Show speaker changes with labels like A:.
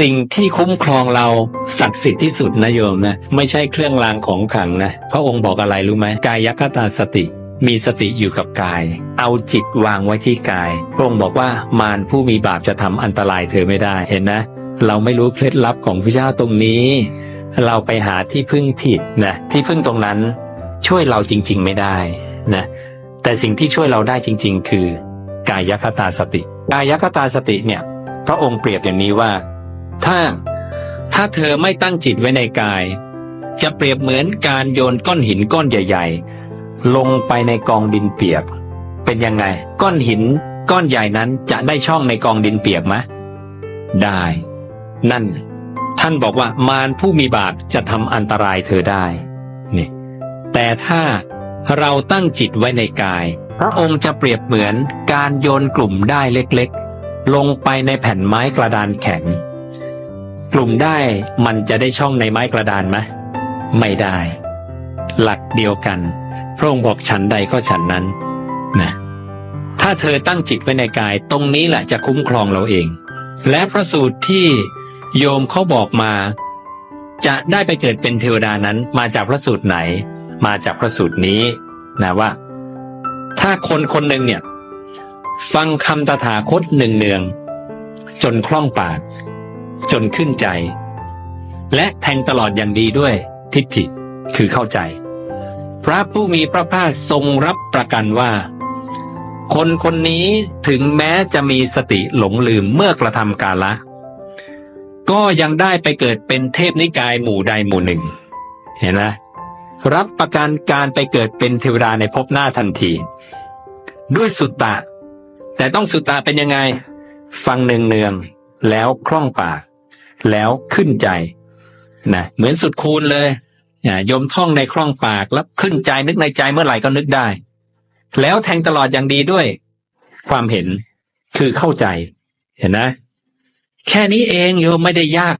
A: สิ่งที่คุ้มครองเราศักดิ์สิทธิ์ที่สุดนะโยมนะไม่ใช่เครื่องรางของขลังนะพระองค์บอกอะไรรู้ไหมกายคตาสติ มีสติอยู่กับกาย เอาจิตวางไว้ที่กายพระองค์บอกว่ามารผู้มีบาปจะทำอันตรายเธอไม่ได้เห็นนะ เราไม่รู้เคล็ดลับของพระเจ้าตรงนี้ เราไปหาที่พึ่งผิดนะที่พึ่งตรงนั้นช่วยเราจริง ๆ ไม่ได้นะแต่สิ่งที่ช่วยเราได้จริง ๆ คือ กายคตาสติ กายคตาสติเนี่ยพระองค์เปรียบอย่างนี้ว่า ถ้า ถ้าเธอไม่ตั้งจิตไว้ในกาย จะเปรียบเหมือนการโยนก้อนหินก้อนใหญ่ ๆ ลงไปในกองดินเปียก เป็นยังไง ก้อนหินก้อนใหญ่นั้นจะได้ช่องในกองดินเปียกไหมได้ นั่น ท่านบอกว่ามารผู้มีบาปจะทำอันตรายเธอได้นี่แต่ถ้าเราตั้งจิตไว้ในกาย พระองค์จะเปรียบเหมือนการโยนกลุ่มได้เล็กๆ ลงไปในแผ่นไม้กระดานแข็ง กลุ่มได้มันจะได้ช่องในไม้กระดานไหมไม่ได้ หลักเดียวกัน พระองค์บอกฉันใดก็ฉันนั้นนะถ้าเธอตั้งจิตไว้ในกายตรงนี้แหละจะคุ้มครองเราเอง และพระสูตรที่โยมเขาบอกมา จะได้ไปเกิดเป็นเทวดานั้นมาจากพระสูตรไหน มาจากพระสูตรนี้นะว่า ถ้าคนคนหนึ่งเนี่ย ฟังคำตถาคตหนึ่งเนือง จนคล่องปาก จนขึ้นใจ และแทงตลอดอย่างดีด้วย ทิฏฐิคือเข้าใจ พระผู้มีพระภาคทรงรับประกันว่า คนคนนี้ถึงแม้จะมีสติหลงลืมเมื่อกระทำกาละ ก็ยังได้ไปเกิดเป็นเทพนิกายหมู่ใดหมู่หนึ่ง เห็นไหมรับประกันการไปเกิดเป็นเทวดาในภพหน้าทันที ด้วยสุตตะ แต่ต้องสุตตะเป็นยังไง ฟังเนืองๆแล้วคล่องปาก แล้วขึ้นใจนะเหมือนสุดคูณเลยโยมท่องในคล่องปากแล้วขึ้นใจนึกในใจเมื่อไหร่ก็นึกได้ แล้วแทงตลอดอย่างดีด้วย ความเห็นคือเข้าใจ เห็นนะ แค่นี้เองโยมไม่ได้ยาก